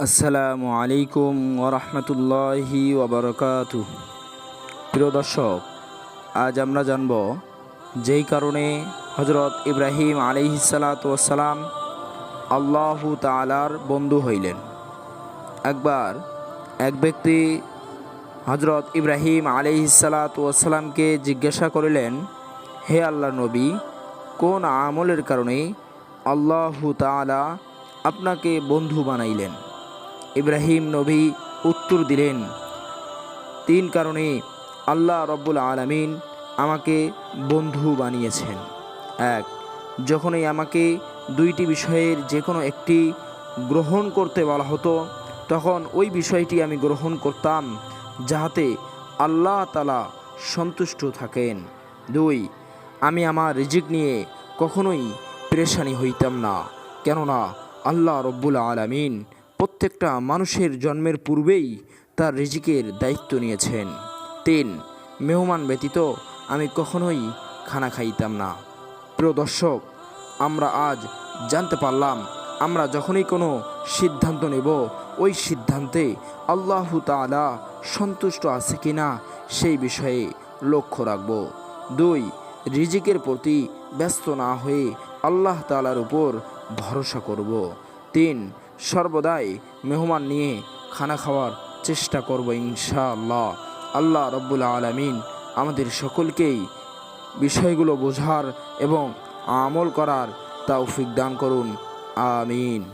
আসসালামু আলাইকুম ওরহমতুল্লাহি ওবরকাতু। প্রিয় দর্শক, আজ আমরা জানব যেই কারণে হজরত ইব্রাহিম আলিহিসালাতাম আল্লাহু তালার বন্ধু হইলেন। একবার এক ব্যক্তি হজরত ইব্রাহিম আলিহিসালাতামকে জিজ্ঞাসা করিলেন, হে আল্লাহ নবী, কোন আমলের কারণে আল্লাহু তাআলা আপনাকে বন্ধু বানাইলেন? ইব্রাহিম নবী উত্তর দিলেন, তিন কারণে আল্লাহ রব্বুল আলমিন আমাকে বন্ধু বানিয়েছেন। এক, যখনই আমাকে দুইটি বিষয়ের যে কোনো একটি গ্রহণ করতে বলা হতো, তখন ওই বিষয়টি আমি গ্রহণ করতাম যাহাতে আল্লাহ তালা সন্তুষ্ট থাকেন। দুই, আমি আমার রিজিক নিয়ে কখনোই পেরেশানি হইতাম না, কেননা আল্লাহ রব্বুল আলামিন প্রত্যেকটা মানুষের জন্মের পূর্বেই তার রিজিকের দায়িত্ব নিয়েছেন। তিন, মেহমান ব্যতীত আমি কখনোই খানা খাইতাম না। প্রিয় দর্শক, আমরা আজ জানতে পারলাম, আমরা যখনই কোনো সিদ্ধান্ত নেব, ওই সিদ্ধান্তে আল্লাহু তাআলা সন্তুষ্ট আছে কি না সেই বিষয়ে লক্ষ্য রাখব। দুই, রিজিকের প্রতি ব্যস্ত না হয়ে আল্লাহ তালার উপর ভরসা করব। তিন সর্বদাই মেহমান নিয়ে খানা খাওয়ার চেষ্টা করব ইনশাআল্লাহ। আল্লাহ রব্বুল আলমিন আমাদের সকলকেই বিষয়গুলো বোঝার এবং আমল করার তৌফিক দান করুন। আমিন।